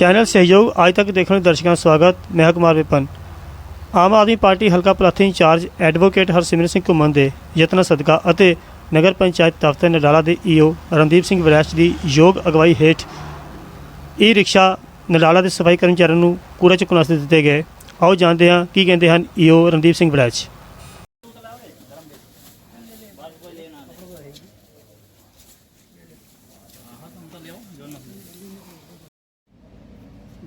Channel ਸਹਿਯੋਗ ਅੱਜ ਤੱਕ ਦੇਖਣ ਵਾਲੇ ਦਰਸ਼ਕਾਂ ਦਾ ਸਵਾਗਤ। ਮੈਂ ਕੁਮਾਰ ਵਿਪਨ। ਆਮ ਆਦਮੀ ਪਾਰਟੀ ਹਲਕਾ Palathi in charge advocate Harsimrat Singh Ghuman ਦੇ ਯਤਨਾਂ ਸਦਕਾ ਅਤੇ ਨਗਰ ਪੰਚਾਇਤ ਦਫ਼ਤਰ ਨਡਾਲਾ ਦੇ ਈਓ ਰਣਦੀਪ ਸਿੰਘ ਵਰੈਸ਼ ਦੀ ਯੋਗ ਅਗਵਾਈ ਹੇਠ ਈ ਰਿਕਸ਼ਾ ਨਡਾਲਾ ਦੇ ਸਫ਼ਾਈ ਕਰਮਚਾਰੀਆਂ ਨੂੰ ਕੂੜਾ ਚੁੱਕਣ ਵਾਸਤੇ ਦਿੱਤੇ ਗਏ। ਆਓ ਜਾਣਦੇ ਹਾਂ ਕੀ ਕਹਿੰਦੇ ਹਨ ਈਓ ਰਣਦੀਪ ਸਿੰਘ ਵਰੈਸ਼।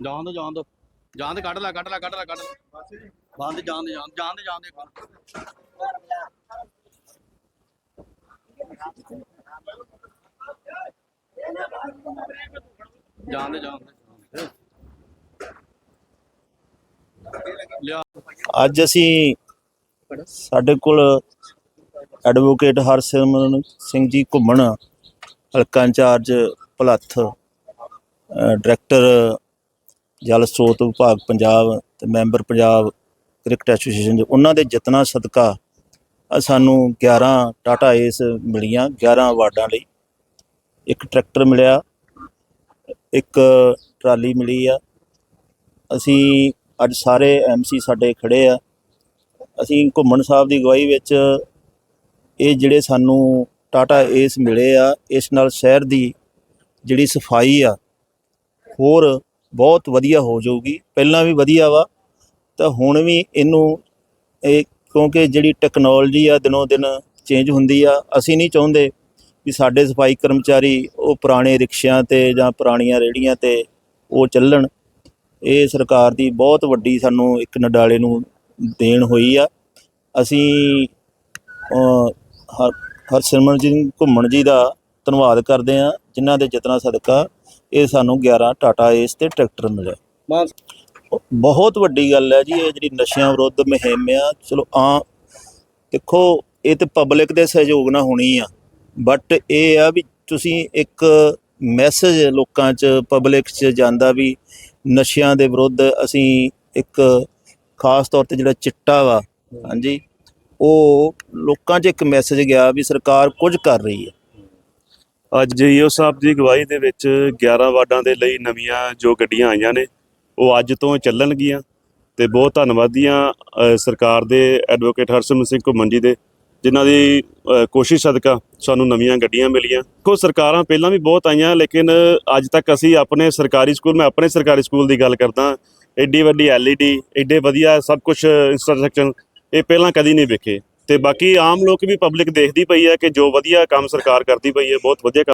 ਜਾਣ ਦੋ ਜਾਣ ਦੋ। ਜਾਣ ਦੇ, ਕੱਢ ਲੈ ਕੱਢ ਲੈ ਕੱਢ ਲੈ ਕੱਢ ਲੈ। ਬੰਦ, ਜਾਣ ਦੇ, ਜਾਣ ਜਾਣ ਦੇ ਜਾਣ ਦੇ ਜਾਣ ਦੇ ਜਾਣ ਦੇ। ਲਿਆ। ਅੱਜ ਅਸੀਂ ਸਾਡੇ ਕੋਲ ਐਡਵੋਕੇਟ ਹਰਸਿਮਰਨ ਸਿੰਘ ਜੀ ਘੁੰਮਣ, ਹਲਕਾ ਇੰਚਾਰਜ ਭਲੱਥ ਡਾਇਰੈਕਟਰ ਜਲ ਸਰੋਤ ਵਿਭਾਗ ਪੰਜਾਬ ਤੇ ਮੈਂਬਰ ਪੰਜਾਬ ਕ੍ਰਿਕਟ ਐਸੋਸੀਏਸ਼ਨ ਦੇ ਉਹਨਾਂ ਦੇ ਯਤਨਾਂ ਸਦਕਾ ਸਾਨੂੰ 11 ਟਾਟਾ ਏਸ ਮਿਲੀਆਂ 11 ਵਾਰਡਾਂ ਲਈ। ਇੱਕ ਟਰੈਕਟਰ ਮਿਲਿਆ, ਇੱਕ ਟਰਾਲੀ ਮਿਲੀ ਆ। ਅਸੀਂ ਅੱਜ ਸਾਰੇ ਐਮਸੀ ਸਾਡੇ ਖੜੇ ਆ। ਅਸੀਂ ਘੁੰਮਣ ਸਾਹਿਬ ਦੀ ਅਗਵਾਈ ਵਿੱਚ ਇਹ ਜਿਹੜੇ ਸਾਨੂੰ ਟਾਟਾ ਏਸ ਮਿਲੇ ਆ, ਇਸ ਨਾਲ ਸ਼ਹਿਰ ਦੀ ਜਿਹੜੀ ਸਫ਼ਾਈ ਆ, ਹੋਰ ਬਹੁਤ ਵਧੀਆ ਹੋ ਜਾਊਗੀ। ਪਹਿਲਾਂ ਵੀ ਵਧੀਆ ਵਾ, ਤਾਂ ਹੁਣ ਵੀ ਇਹਨੂੰ ਇਹ ਕਿਉਂਕਿ ਜਿਹੜੀ ਟੈਕਨੋਲੋਜੀ ਆ, ਦਿਨੋਂ ਦਿਨ ਚੇਂਜ ਹੁੰਦੀ ਆ, ਅਸੀਂ ਨਹੀਂ ਚਾਹੁੰਦੇ ਵੀ ਸਾਡੇ ਸਫ਼ਾਈ ਕਰਮਚਾਰੀ ਉਹ ਪੁਰਾਣੇ ਰਿਕਸ਼ਿਆਂ ਤੇ ਜਾਂ ਪੁਰਾਣੀਆਂ ਰੇੜੀਆਂ ਤੇ ਉਹ ਚੱਲਣ। ਇਹ ਸਰਕਾਰ ਦੀ ਬਹੁਤ ਵੱਡੀ ਸਾਨੂੰ ਇੱਕ ਨਡਾਲੇ ਨੂੰ ਦੇਣ ਹੋਈ ਆ। ਅਸੀਂ ਹਰ ਹਰਸਿਮਰਨ ਜੀ ਘੁੰਮਣ ਜੀ ਦਾ ਧੰਨਵਾਦ ਕਰਦੇ ਆ ਜਿਨ੍ਹਾਂ ਦੇ ਯਤਨਾਂ ਸਦਕਾ ਇਹ ਸਾਨੂੰ 11 ਟਾਟਾ ਏਸ ਤੇ ਟਰੈਕਟਰ ਮਿਲਿਆ। ਮਾਨ ਬਹੁਤ ਵੱਡੀ ਗੱਲ ਹੈ ਜੀ ਇਹ ਜਿਹੜੀ ਨਸ਼ਿਆਂ ਵਿਰੁੱਧ ਮੁਹਿੰਮ ਆ ਚਲੋ ਆ ਦੇਖੋ ਇਹ ਤੇ ਪਬਲਿਕ ਦੇ ਸਹਿਯੋਗ ਨਾਲ ਹੋਣੀ ਆ ਬਟ ਇਹ ਆ ਵੀ ਤੁਸੀਂ ਇੱਕ ਮੈਸੇਜ ਲੋਕਾਂ 'ਚ ਪਬਲਿਕ 'ਚ ਜਾਂਦਾ ਵੀ ਨਸ਼ਿਆਂ ਦੇ ਵਿਰੁੱਧ ਅਸੀਂ ਇੱਕ ਖਾਸ ਤੌਰ ਤੇ ਜਿਹੜਾ ਚਿੱਟਾ ਵਾ ਹਾਂਜੀ ਉਹ ਲੋਕਾਂ 'ਚ ਇੱਕ ਮੈਸੇਜ ਗਿਆ ਵੀ ਸਰਕਾਰ ਕੁਝ ਕਰ ਰਹੀ ਹੈ। ਅੱਜ ਈਓ ਸਾਹਿਬ ਦੀ ਅਗਵਾਈ ਦੇ ਵਿੱਚ 11 ਵਾਰਡਾਂ ਦੇ ਲਈ ਨਵੀਆਂ ਜੋ ਗੱਡੀਆਂ ਆਈਆਂ ਨੇ ਉਹ ਅੱਜ ਤੋਂ ਚੱਲਣਗੀਆਂ ਤੇ ਬਹੁਤ ਧੰਨਵਾਦੀਆਂ ਅ, ਸਰਕਾਰ ਦੇ ਐਡਵੋਕੇਟ ਹਰਸਿਮਰਤ ਸਿੰਘ ਘੁੰਮਣ ਜੀ ਦੇ ਜਿਨ੍ਹਾਂ ਦੀ ਕੋਸ਼ਿਸ਼ ਸਦਕਾ ਸਾਨੂੰ ਨਵੀਆਂ ਗੱਡੀਆਂ ਮਿਲੀਆਂ। ਦੇਖੋ ਸਰਕਾਰਾਂ ਪਹਿਲਾਂ ਵੀ ਬਹੁਤ ਆਈਆਂ ਲੇਕਿਨ ਅੱਜ ਤੱਕ ਅਸੀਂ ਆਪਣੇ ਸਰਕਾਰੀ ਸਕੂਲ ਮੈਂ ਆਪਣੇ ਸਰਕਾਰੀ ਸਕੂਲ ਦੀ ਗੱਲ ਕਰਦਾ ਐਡੀ ਵੱਡੀ ਐਲਈਡੀ ਐਡੇ ਵਧੀਆ ਸਭ ਕੁਝ ਇੰਫਰਾਸਟ੍ਰਕਚਰ ਇਹ ਪਹਿਲਾਂ ਕਦੀ ਨਹੀਂ ਵੇਖੇ। ਤੇ ਬਾਕੀ ਆਮ ਲੋਕ ਵੀ ਪਬਲਿਕ ਦੇਖਦੀ ਪਈ ਹੈ ਕਿ ਜੋ ਵਧੀਆ ਕੰਮ ਸਰਕਾਰ ਕਰਦੀ ਪਈ ਹੈ, ਬਹੁਤ ਵਧੀਆ